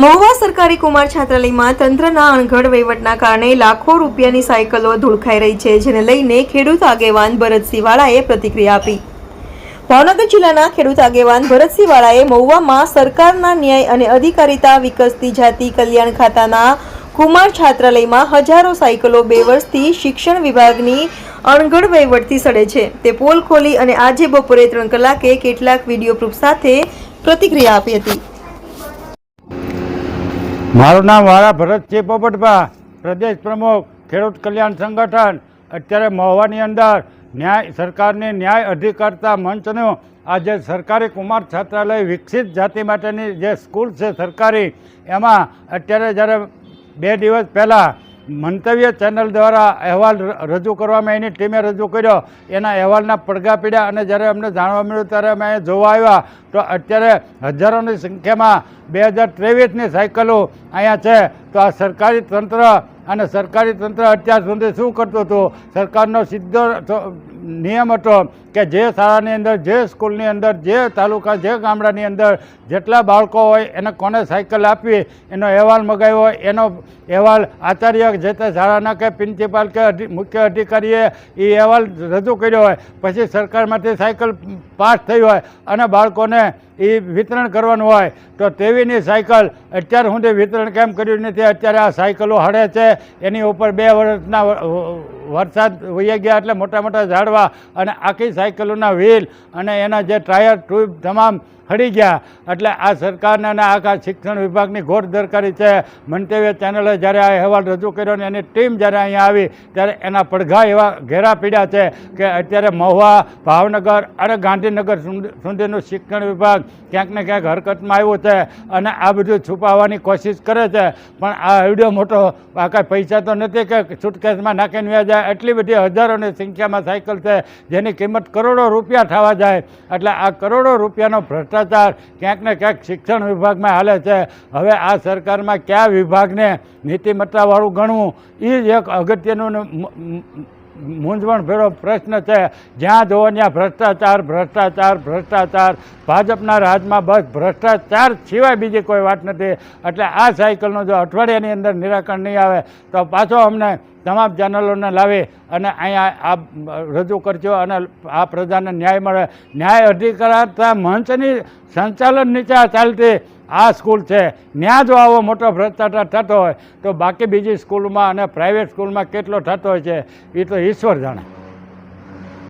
મહુવા સરકારી કુમાર છાત્રાલયમાં તંત્રના અણઘડ વહીવટના કારણે લાખો રૂપિયાની સાયકલો ધૂળખાઈ રહી છે, જેને લઈને ખેડૂત આગેવાન ભરતસિંહ વાળાએ પ્રતિક્રિયા આપી. ભાવનગર જિલ્લાના ખેડૂત આગેવાન ભરતસિંહ વાળાએ મહુવામાં સરકારના ન્યાય અને અધિકારિતા વિકસતી જાતિ કલ્યાણ ખાતાના કુમાર છાત્રાલયમાં હજારો સાયકલો બે વર્ષથી શિક્ષણ વિભાગની અણઘડ વહીવટથી સડે છે. તે પોલ ખોલી અને આજે બપોરે ત્રણ કલાકે કેટલાક વીડિયો પ્રૂફ સાથે પ્રતિક્રિયા આપી હતી. મારું નામ વાળા ભરતસિંહ પોપટભા, પ્રદેશ પ્રમુખ, ખેડૂત કલ્યાણ સંગઠન. અત્યારે મહુવાની અંદર ન્યાય, સરકારની ન્યાય અધિકારતા મંચનું આજે સરકારી કુમાર છાત્રાલય વિકસિત જાતિ માટેની જે સ્કૂલ છે સરકારી, એમાં અત્યારે જ્યારે બે દિવસ પહેલાં મંતવ્ય ચેનલ દ્વારા અહેવાલ રજૂ કરવામાં એની ટીમે રજૂ કર્યો. એના અહેવાલના પડઘા પીડ્યા અને જ્યારે અમને જાણવા મળ્યું ત્યારે અમે અહીં જોવા આવ્યા, તો અત્યારે હજારોની સંખ્યામાં બે હજાર ત્રેવીસની સાયકલો અહીંયા છે. તો આ સરકારી તંત્ર અને સરકારી તંત્ર અત્યાર સુધી શું કરતું હતું? સરકારનો સીધો નિયમ હતો કે જે શાળાની અંદર, જે સ્કૂલની અંદર, જે તાલુકા, જે ગામડાની અંદર જેટલા બાળકો હોય એને કોને સાયકલ આપવી? એનો અહેવાલ મગાવ્યો એનો અહેવાલ આચાર્ય જે તે શાળાના કે પ્રિન્સિપાલ કે મુખ્ય અધિકારીએ એ અહેવાલ રજૂ કર્યો હોય. પછી સરકારમાંથી સાયકલ પાસ થઈ હોય અને બાળકોને એ વિતરણ કરવાનું હોય, તો તેવીની સાયકલ અત્યાર સુધી વિતરણ કેમ કર્યું નથી? અત્યારે આ સાયકલો હળે છે. એની ઉપર બે વર્ષના વરસાદ વહી ગયા એટલે મોટા મોટા ઝાડવા અને આખી સાયકલોના વ્હીલ અને એના જે ટાયર ટ્યુબ તમામ હળી ગયા. એટલે આ સરકારના અને આખા શિક્ષણ વિભાગની ઘોર દરકારી છે. મંતવ્ય ચેનલે જ્યારે આ અહેવાલ રજૂ કર્યો ને એની ટીમ જ્યારે અહીંયા આવી, ત્યારે એના પડઘા એવા ઘેરા પીડ્યા છે કે અત્યારે મહુવા, ભાવનગર અને ગાંધીનગર સુધીનું શિક્ષણ વિભાગ ક્યાંક ને ક્યાંક હરકતમાં આવ્યું છે અને આ બધું છુપાવવાની કોશિશ કરે છે. પણ આ વીડિયો મોટો આ કાંઈ પૈસા તો નથી કે સુટકેસમાં નાખીને વ્યા જાય એટલી બધી હજારોની સંખ્યામાં સાયકલ છે જેની કિંમત કરોડો રૂપિયા થવા જાય. એટલે આ કરોડો રૂપિયાનો ભ્રષ્ટાચાર ક્યાંક ને ક્યાંક શિક્ષણ વિભાગમાં હાલે છે. હવે આ સરકારમાં કયા વિભાગને નીતિમત્તાવાળું ગણવું? એ જ એક અગત્યનું મૂંઝવણ ભેળો પ્રશ્ન છે. જ્યાં જોવો ત્યાં ભ્રષ્ટાચાર ભ્રષ્ટાચાર ભ્રષ્ટાચાર. ભાજપના રાજમાં બસ ભ્રષ્ટાચાર સિવાય બીજી કોઈ વાત નથી. એટલે આ સાયકલનું જો અઠવાડિયાની અંદર નિરાકરણ નહીં આવે, તો પાછો અમને તમામ ચેનલોને લાવી અને અહીંયા આ રજૂ કરજો અને આ પ્રજાને ન્યાય મળે. ન્યાય અધિકારતા મંચની સંચાલન નીચે ચાલતી આ સ્કૂલ છે. ત્યાં જો આવો મોટો ભ્રષ્ટાચાર થતો હોય, તો બાકી બીજી સ્કૂલમાં અને પ્રાઇવેટ સ્કૂલમાં કેટલો થતો હોય છે, એ તો ઈશ્વર જાણે.